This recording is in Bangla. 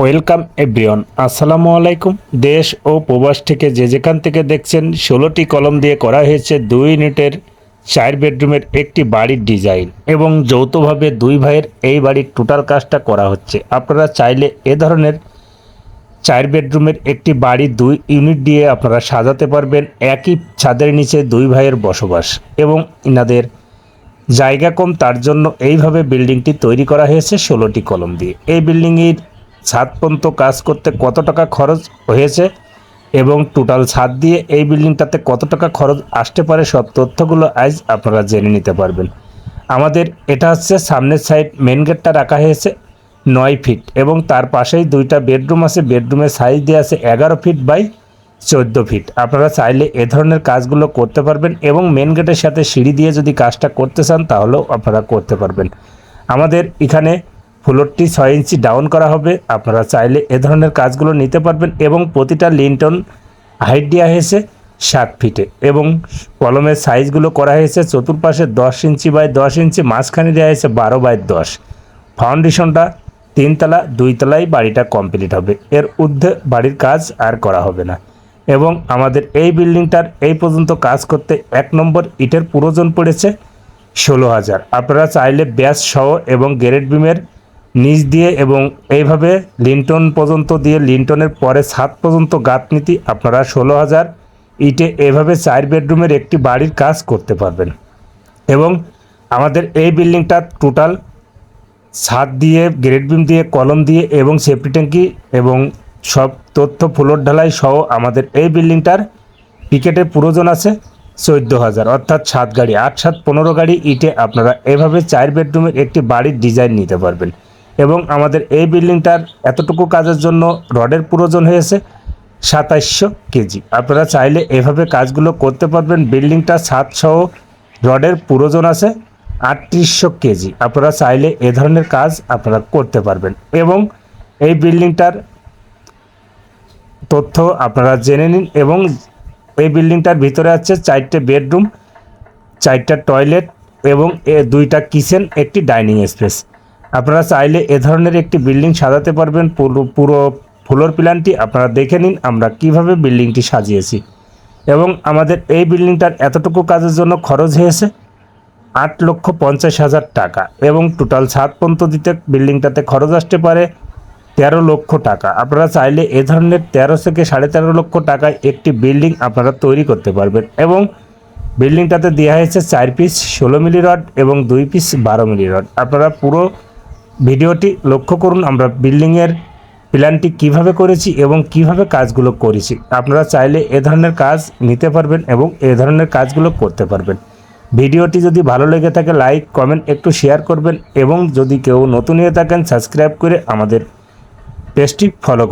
Welcome everyone. আসসালামু আলাইকুম। দেশ ও প্রবাস থেকে যে যেখান থেকে দেখছেন, ষোলোটি কলম দিয়ে করা হয়েছে দুই ইউনিটের চার বেডরুমের একটি বাড়ির ডিজাইন এবং যৌথভাবে দুই ভাইয়ের এই বাড়ির টোটাল কাজটা করা হচ্ছে। আপনারা চাইলে এ ধরনের চার বেডরুমের একটি বাড়ি দুই ইউনিট দিয়ে আপনারা সাজাতে পারবেন। একই ছাদের নিচে দুই ভাইয়ের বসবাস এবং ইনাদের জায়গা কম, তার জন্য এইভাবে বিল্ডিংটি তৈরি করা হয়েছে ষোলোটি কলম দিয়ে। এই বিল্ডিংয়ের ছাদ পর্যন্ত কাজ করতে কত টাকা খরচ হয়েছে এবং টোটাল ছাদ দিয়ে এই বিল্ডিংটাতে কত টাকা খরচ আসতে পারে সব তথ্যগুলো আজ আপনারা জেনে নিতে পারবেন। আমাদের এটা হচ্ছে সামনের সাইড মেন গেটটা রাখা হয়েছে নয় ফিট এবং তার পাশেই দুইটা বেডরুম আছে বেডরুমের সাইজ দিয়ে আছে এগারো ফিট বাই চোদ্দ ফিট আপনারা চাইলে এ ধরনের কাজগুলো করতে পারবেন এবং মেন গেটের সাথে সিঁড়ি দিয়ে যদি কাজটা করতে চান তাহলেও আপনারা করতে পারবেন। আমাদের এখানে ফ্লোরটি ছয় ইঞ্চি ডাউন করা হবে। আপনারা চাইলে এ ধরনের কাজগুলো নিতে পারবেন এবং প্রতিটা লিন্টন হাইট দেওয়া হয়েছে সাত ফিটে এবং কলমের সাইজগুলো করা হয়েছে চতুর্পাশে দশ ইঞ্চি বাই দশ ইঞ্চি, মাঝখানে দেওয়া হয়েছে বারো বাই দশ। ফাউন্ডেশনটা তিনতলা, দুইতলায় বাড়িটা কমপ্লিট হবে। এর ঊর্ধ্বে বাড়ির কাজ আর করা হবে না। এবং আমাদের এই বিল্ডিংটার এই পর্যন্ত কাজ করতে এক নম্বর ইটের প্রয়োজন পড়েছে ষোলো হাজার। আপনারা চাইলে ব্যাস সহ এবং গ্রেড বিমের নিচ দিয়ে এবং এইভাবে লিন্টন পর্যন্ত দিয়ে লিন্টনের পরে ছাদ পর্যন্ত গাঁথ নীতি আপনারা ষোলো হাজার ইটে এভাবে চার বেডরুমের একটি বাড়ির কাজ করতে পারবেন। এবং আমাদের এই বিল্ডিংটা টোটাল ছাদ দিয়ে, গ্রেড বিম দিয়ে, কলম দিয়ে এবং সেফটি ট্যাঙ্কি এবং সব তথ্য, ফ্লোর ঢালাই সহ আমাদের এই বিল্ডিংটার টিকেটের প্রয়োজন আছে চোদ্দ হাজার। অর্থাৎ সাত গাড়ি, আট সাত পনেরো গাড়ি ইটে আপনারা এভাবে চার বেডরুমের একটি বাড়ির ডিজাইন নিতে পারবেন। এবং আমাদের এই বিল্ডিংটার এতটুকু কাজের জন্য রডের প্রয়োজন হয়েছে সাতাইশশো কেজি। আপনারা চাইলে এভাবে কাজগুলো করতে পারবেন। বিল্ডিংটা ছাদ সহ রডের প্রয়োজন আছে, আটত্রিশশো কেজি। আপনারা চাইলে এ ধরনের কাজ আপনারা করতে পারবেন। এবং এই বিল্ডিংটার তথ্য আপনারা জেনে নিন এবং এই বিল্ডিংটার ভিতরে আছে চারটে বেডরুম, চারটা টয়লেট এবং এ দুইটা কিচেন, একটি ডাইনিং স্পেস। আপনারা চাইলে এ ধরনের একটি বিল্ডিং সাজাতে পারবেন। পুরো পুরো ফ্লোর প্ল্যানটি আপনারা দেখে নিন আমরা কীভাবে বিল্ডিংটি সাজিয়েছি। এবং আমাদের এই বিল্ডিংটার এতটুকু কাজের জন্য খরচ হয়েছে আট লক্ষ পঞ্চাশ হাজার টাকা এবং টোটাল ছাদ পর্যন্ত দিতে বিল্ডিংটাতে খরচ আসতে পারে তেরো লক্ষ টাকা। আপনারা চাইলে এ ধরনের তেরো থেকে সাড়ে তেরো লক্ষ টাকায় একটি বিল্ডিং আপনারা তৈরি করতে পারবেন এবং বিল্ডিংটাতে দেওয়া হয়েছে চার পিস ষোলো মিলি রড এবং দুই পিস বারো মিলি রড। আপনারা পুরো ভিডিওটি লক্ষ্য করুন, আমরা বিল্ডিংয়ের প্ল্যানটি কীভাবে করেছি এবং কীভাবে কাজগুলো করেছি। আপনারা চাইলে এ ধরনের কাজ নিতে পারবেন এবং এ ধরনের কাজগুলো করতে পারবেন। ভিডিওটি যদি ভালো লেগে থাকে, লাইক, কমেন্ট, একটু শেয়ার করবেন এবং যদি কেউ নতুন হয়ে থাকেন, সাবস্ক্রাইব করে আমাদের পেজটি ফলো